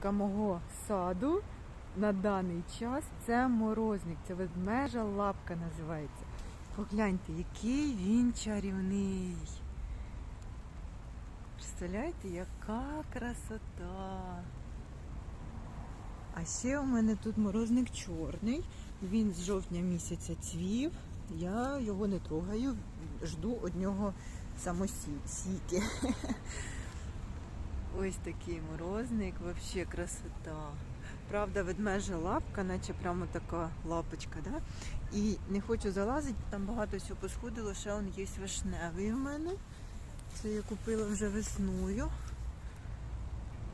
Новинка мого саду на даний час це морозник, це ведмежа лапка називається. Погляньте, який він чарівний. Представляєте, яка красота. А ще у мене тут морозник чорний. Він з жовтня місяця цвів. Я його не трогаю, жду од нього самосіки. Ось такий морозник, взагалі красота. Правда, ведмежа лапка, наче прямо така лапочка, да? І не хочу залазити, там багато всього посходило, ще он є вишневий в мене. Це я купила вже весною.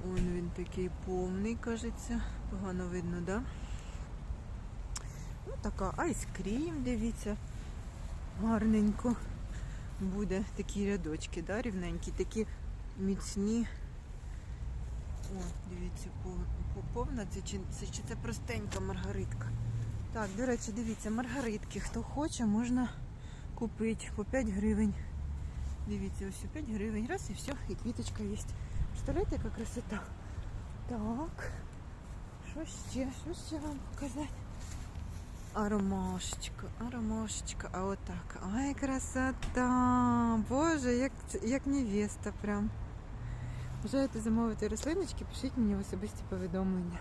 Он він такий повний, кажеться. Погано видно, да? Ну, така айскрім, дивіться. Гарненько. Буде такі рядочки, да, рівненькі, такі міцні. О, дивіться, пов- пов- повна це чи, чи це простенька маргаритка. Так, до речі, дивіться, маргаритки. Хто хоче, можна купити по 5 гривень. Дивіться, ось 5 гривень. Раз і все, і квіточка є. Представляєте, яка красота? Так. Що ще? Що ще вам показати? А ромашечка, а отак. Ай, красота! Боже, як, як невеста прям. Бажаєте замовити рослиночки, пишіть мені в особисті повідомлення.